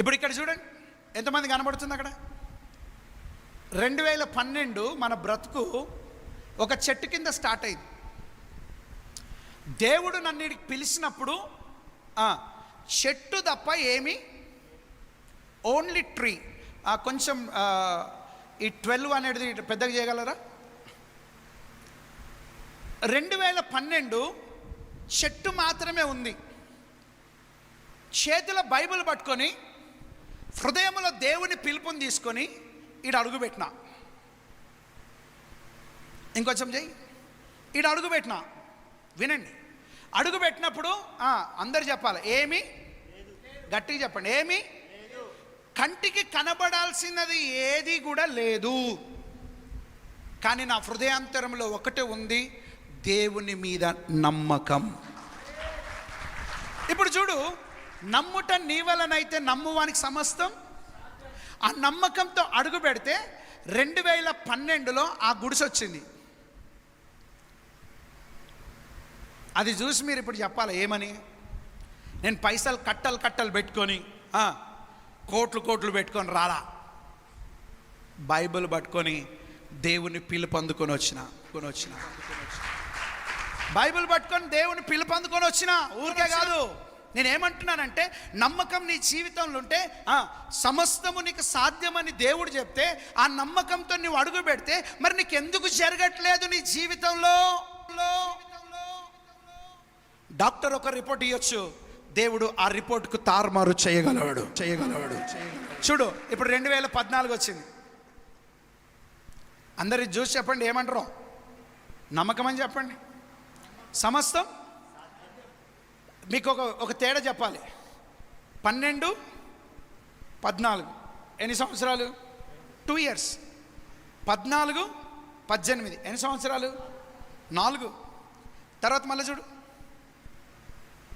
ఇప్పుడు ఇక్కడ చూడండి ఎంతమంది కనబడుతుంది అక్కడ? రెండు వేల పన్నెండు మన బ్రతుకు ఒక చెట్టు కింద స్టార్ట్ అయింది. దేవుడు నన్ను పిలిచినప్పుడు చెట్టు తప్ప ఏమి ఓన్లీ ట్రీ. కొంచెం ఈ ట్వెల్వ్ అనేది పెద్దగా చేయగలరా? రెండు వేల పన్నెండు చెట్టు మాత్రమే ఉంది. చేతిలో బైబిల్ పట్టుకొని హృదయంలో దేవుని పిలుపుని తీసుకొని ఈడ అడుగుపెట్టిన ఇంకొంచెం చెయ్యి. ఈడ అడుగుపెట్టిన వినండి. అడుగుపెట్టినప్పుడు అందరు చెప్పాలి. ఏమి? గట్టిగా చెప్పండి. ఏమి? కంటికి కనబడాల్సినది ఏది కూడా లేదు. కానీ నా హృదయాంతరంలో ఒకటే ఉంది దేవుని మీద నమ్మకం. ఇప్పుడు చూడు నమ్ముట నీ వలనైతే నమ్మువానికి సమస్తం. ఆ నమ్మకంతో అడుగు పెడితే రెండు వేల పన్నెండులో ఆ గుడిసె వచ్చింది అది చూసి మీరు ఇప్పుడు చెప్పాలి ఏమని? నేను పైసలు కట్టలు కట్టలు పెట్టుకొని కోట్లు కోట్లు పెట్టుకొని రాలా? బైబిల్ పట్టుకొని దేవుని పిలుపు అందుకొని వచ్చిన కొని వచ్చిన. బైబిల్ పట్టుకొని దేవుని పిలుపు అందుకొని వచ్చిన ఊరికే కాదు. నేను ఏమంటున్నానంటే నమ్మకం నీ జీవితంలో ఉంటే సమస్తము నీకు సాధ్యమని దేవుడు చెప్తే ఆ నమ్మకంతో నువ్వు అడుగు పెడితే మరి నీకు ఎందుకు జరగట్లేదు నీ జీవితంలో? డాక్టర్ ఒక రిపోర్ట్ ఇవ్వచ్చు దేవుడు ఆ రిపోర్ట్కు తారుమారు చేయగలవాడు. చేయగలవాడు. చూడు ఇప్పుడు రెండు వేల పద్నాలుగు వచ్చింది. అందరి చూసి చెప్పండి ఏమంటారు? నమ్మకం అని చెప్పండి. సమస్తం? మీకు ఒక ఒక తేడా చెప్పాలి. పన్నెండు పద్నాలుగు. ఎన్ని సంవత్సరాలు? టూ ఇయర్స్ పద్నాలుగు పద్దెనిమిది. ఎన్ని సంవత్సరాలు? నాలుగు. తర్వాత మళ్ళీ చూడు.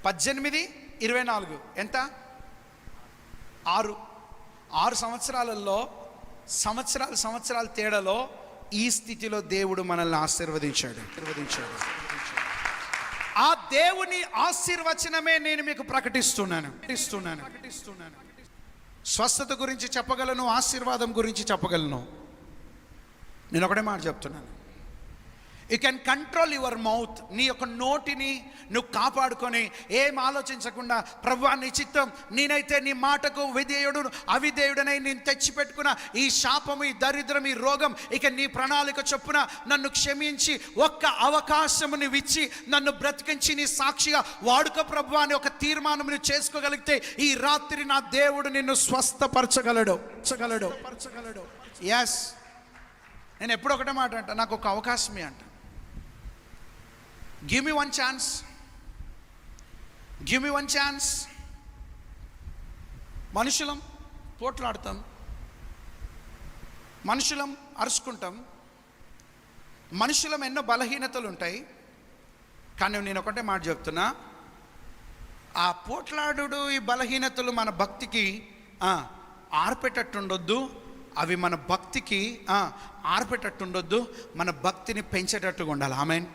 పద్దెనిమిది ఇరవై నాలుగు. ఎంత? ఆరు. ఆరు సంవత్సరాలలో సంవత్సరాలు సంవత్సరాల తేడాలో ఈ స్థితిలో దేవుడు మనల్ని ఆశీర్వదించాడు. ఆశీర్వదించాడు. ఆ దేవుని ఆశీర్వచనమే నేను మీకు ప్రకటిస్తున్నాను. ప్రకటిస్తున్నాను. ప్రకటిస్తున్నాను. స్వస్థత గురించి చెప్పగలను ఆశీర్వాదం గురించి చెప్పగలను. నేను ఒకటే మాట చెప్తున్నాను. You can control your mouth నీ యొక్క నోటిని నువ్వు కాపాడుకొని ఏం ఆలోచించకుండా ప్రభు నీ చిత్తం నేనైతే నీ మాటకు విధేయుడు అవిధేయుడనై నేను తెచ్చిపెట్టుకున్న ఈ శాపము ఈ దరిద్రం ఈ రోగం ఇక నీ ప్రణాళిక చొప్పున నన్ను క్షమించి ఒక్క అవకాశము నువ్వు ఇచ్చి నన్ను బ్రతికించి నీ సాక్షిగా వాడుక ప్రభు అని ఒక తీర్మానం నువ్వు చేసుకోగలిగితే ఈ రాత్రి నా దేవుడు నిన్ను స్వస్థపరచగలడు. పరచగలడు. పరచగలడు ఎస్ నేను ఎప్పుడు ఒకటే మాట అంట నాకు ఒక అవకాశమే అంట. Give me one chance give me one chance మనుషులం పోట్లాడతాం. మనుషులం అరుచుకుంటాం. మనుషులం ఎన్నో బలహీనతలు ఉంటాయి. కానీ నేను ఒకటే మాట చెప్తున్నా. ఆ పోట్లాడు ఈ బలహీనతలు మన భక్తికి ఆర్పేటట్టుండొద్దు. అవి మన భక్తికి ఆర్పేటట్టుండొద్దు. మన భక్తిని పెంచేటట్టుగా ఉండాలి ఆమెన్.